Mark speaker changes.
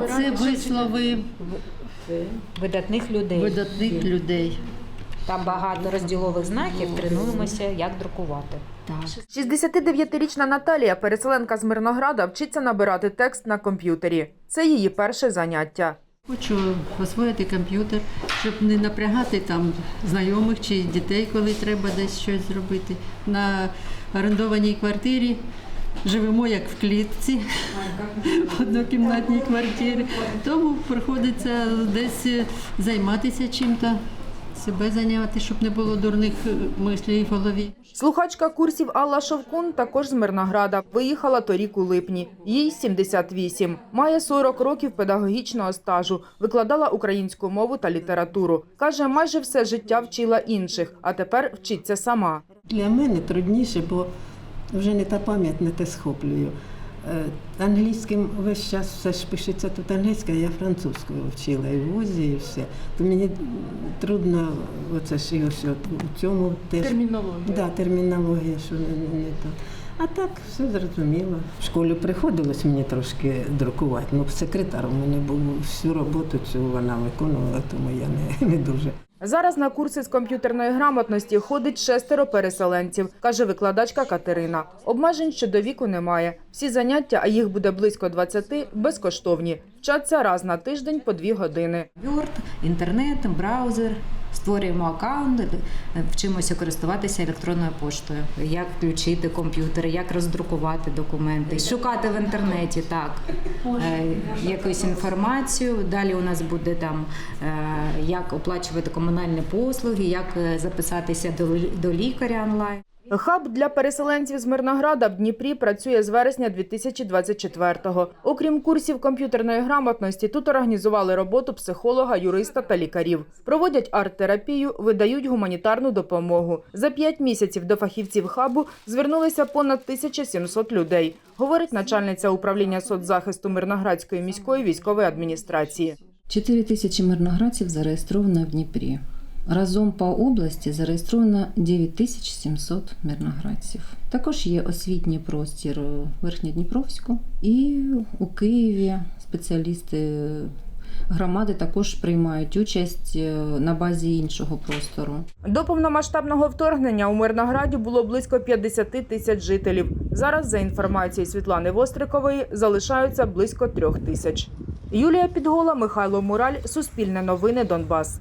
Speaker 1: Це вислови
Speaker 2: видатних людей.
Speaker 1: видатних людей.
Speaker 2: Там багато розділових знаків. Тренуємося, як друкувати.
Speaker 1: Так.
Speaker 3: 69-річна Наталія, переселенка з Мирнограда, вчиться набирати текст на комп'ютері. Це її перше заняття.
Speaker 1: Хочу освоїти комп'ютер, щоб не напрягати там знайомих чи дітей, коли треба десь щось зробити. На орендованій квартирі живемо як в клітці в однокімнатній квартирі. Тому приходиться десь займатися чим-то, себе зайняти, щоб не було дурних е, мислів в голові.
Speaker 3: Слухачка курсів Алла Шовкун також з Мирнограда. Виїхала торік у липні. Їй 78. Має 40 років педагогічного стажу. Викладала українську мову та літературу. Каже, майже все життя вчила інших, а тепер вчиться сама.
Speaker 4: Для мене трудніше, бо вже не та пам'ять не те схоплюю. Е, Англійським весь час все ж пишеться тут англійська, я французькою вчила і в вузі, і все. То мені трудно оце ж і ось у цьому теж. Термінологія. Да, термінологія, що не, не то. А так все зрозуміло. В школі приходилось мені трошки друкувати. Ну, секретар у мене був всю роботу цю вона виконувала, тому я не, не дуже.
Speaker 3: Зараз на курси з комп'ютерної грамотності ходить шестеро переселенців, каже викладачка Катерина. Обмежень щодо віку немає. Всі заняття, а їх буде близько 20, безкоштовні. Вчаться раз на тиждень по дві години.
Speaker 2: Word, інтернет, браузер. Створюємо аккаунт, вчимося користуватися електронною поштою, як включити комп'ютер, як роздрукувати документи, шукати в інтернеті так е, якусь інформацію. Далі у нас буде там е, як оплачувати комунальні послуги, як е, записатися до лікаря онлайн.
Speaker 3: Хаб для переселенців з Мирнограда в Дніпрі працює з вересня 2024-го. Окрім курсів комп'ютерної грамотності, тут організували роботу психолога, юриста та лікарів. Проводять арт-терапію, видають гуманітарну допомогу. За п'ять місяців до фахівців хабу звернулися понад 1700 людей, говорить начальниця управління соцзахисту Мирноградської міської військової адміністрації.
Speaker 5: 4 тисячі мирноградців зареєстровано в Дніпрі. Разом по області зареєстровано 9700 мирноградців. Також є освітній простір Верхньодніпровську і у Києві спеціалісти громади також приймають участь е, на базі іншого простору.
Speaker 3: До повномасштабного вторгнення у Мирнограді було близько 50 тисяч жителів. Зараз, за інформацією Світлани Вострикової, залишаються близько трьох тисяч. Юлія Підгола, Михайло Мураль, Суспільне новини, Донбас.